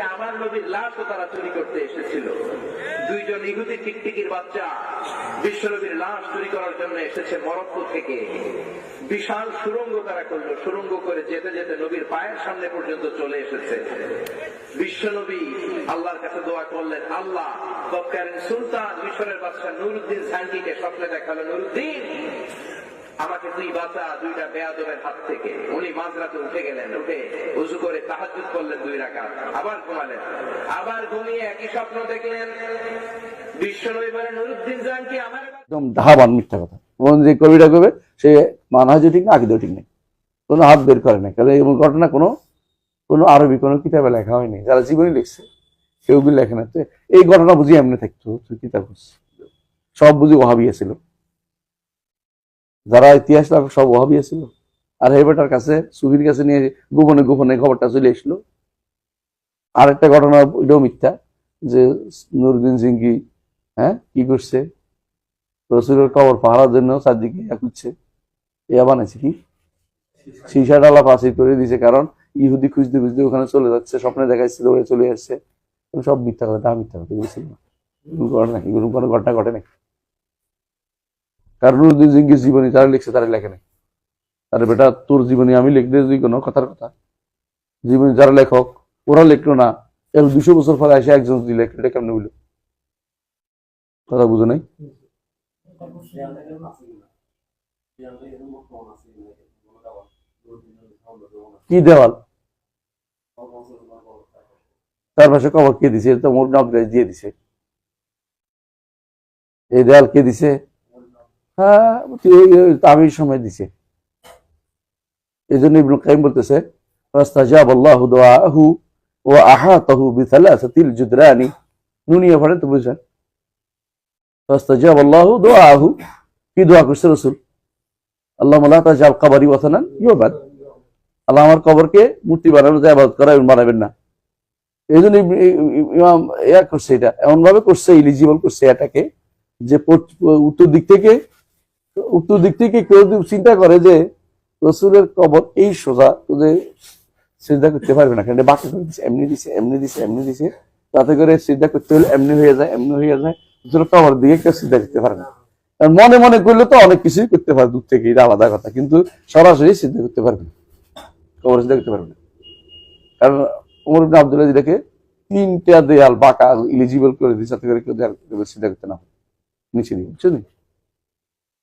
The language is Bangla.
আমার নবীর লাশও তারা চুরি করতে এসেছিল। দুইজন ইহুদি টিকটিকির বাচ্চা বিশ্বনবীর লাশ চুরি করার জন্য এসেছে মরক্কো থেকে। বিশাল সুরঙ্গ তারা করল। সুরঙ্গ করে যেতে যেতে নবীর পায়ের সামনে পর্যন্ত চলে এসেছে। বিশ্বনবী আল্লাহর কাছে দোয়া করলেন, আল্লাহ তৎকালীন সুলতান মিশরের বাদশাহ নুরুদ্দিন সাঙ্কিকে স্বপ্নে দেখাল। নুরুদ্দিন আমাকে তুই বাঁচা দুইটা বেয়াদবের হাত থেকে। উনি মাঝরাতে উঠে গেলেন, উঠে উজু করে তাহাজুদ করলেন দুই রাকাত। আবার ঘুমালেন। আবার ঘুমিয়ে একই স্বপ্ন দেখলেন। সে নেই। কোনো হাত বের করে না কারণ এমন ঘটনা কোনো কোনো আরবি কোনো লেখা যারা লিখছে এই ঘটনা এমনি থাকতো। সব বুঝি ওহাবিয়া ছিল যারা ইতিহাস সব ওহাবিয়া ছিল আর এই বেটার কাছে, সুফির কাছে নিয়ে গোপনে গোপনে খবরটা চলে এসলো আর একটা ঘটনা, এটাও মিথ্যা, যে নুরুদ্দিন সিংকি হ্যাঁ কি করছে? রসুলের কবর পাহারার জন্য চারদিকে ইয়া করছে ইয়া বানাইছে কি? সিসা ডালা পাশে করে দিছে কারণ ইহুদি খুঁজতে খুঁজতে ওখানে চলে যাচ্ছে, স্বপ্নে দেখাইছিল ওরা চলে আসছে। সব মিথ্যা কথা মিথ্যা কথা, এগুলো ছিল না। এগুলো ঘটে না কোনো ঘটনা ঘটে নাই। কারণ সিংহের জীবনী, তারা লিখছে, তারা লেখে নাই। আরে বেটা, তোর জীবনী আমি লিখতে তুই কোনো কথার কথা, জীবনী যারা লেখক, ওরা লিখলো না। এর দুশো বছর পরে এসে একজন যদি লেখলো এটা কেমন বলল কথা বুঝো নাই? কি দেওয়াল? তার পাশে কবর কে দিছে? তো মোট নবরাজ দিয়ে দিছে। এই দেওয়াল কে দিছে? হ্যাঁ সময় দিছে। এই জন্য ইবনুল কাইম বলতেছে আল্লাহ আল্লাহ আমার কবরকে মূর্তি বানানো যায় ইবাদত করা বানাবেন না। এই জন্য করছে এটা। এমন ভাবে করছে, ইলিজিবল করছে এটাকে, যে উত্তর দিক থেকে উত্তর দিক থেকে কেউ চিন্তা করে যে রসুলের কবর এই সোজা যে সিদ্ধা করতে পারবে না। এটা বাকি দিছে, এমনি দিছে এমনি দিছে এমনি দিছে। তাতে করে সিদ্ধা করতে হলে এমনি হয়ে যায়, এমনি হয়ে যায়। কবর কেউ করতে না। মনে মনে করলে তো অনেক কিছুই করতে পারে, দূর থেকে এটা আলাদা কথা। কিন্তু সরাসরি সিদ্ধা করতে পারবে না। কবর সিদ্ধা করতে পারবে না। কারণ উমর আব্দুল্লাহ তিনটা দেয়াল বাঁকা ইলিজিবল করে দিয়েছে করে কেউ সিদ্ধা করতে না। নিচে দিয়ে বুঝছেন?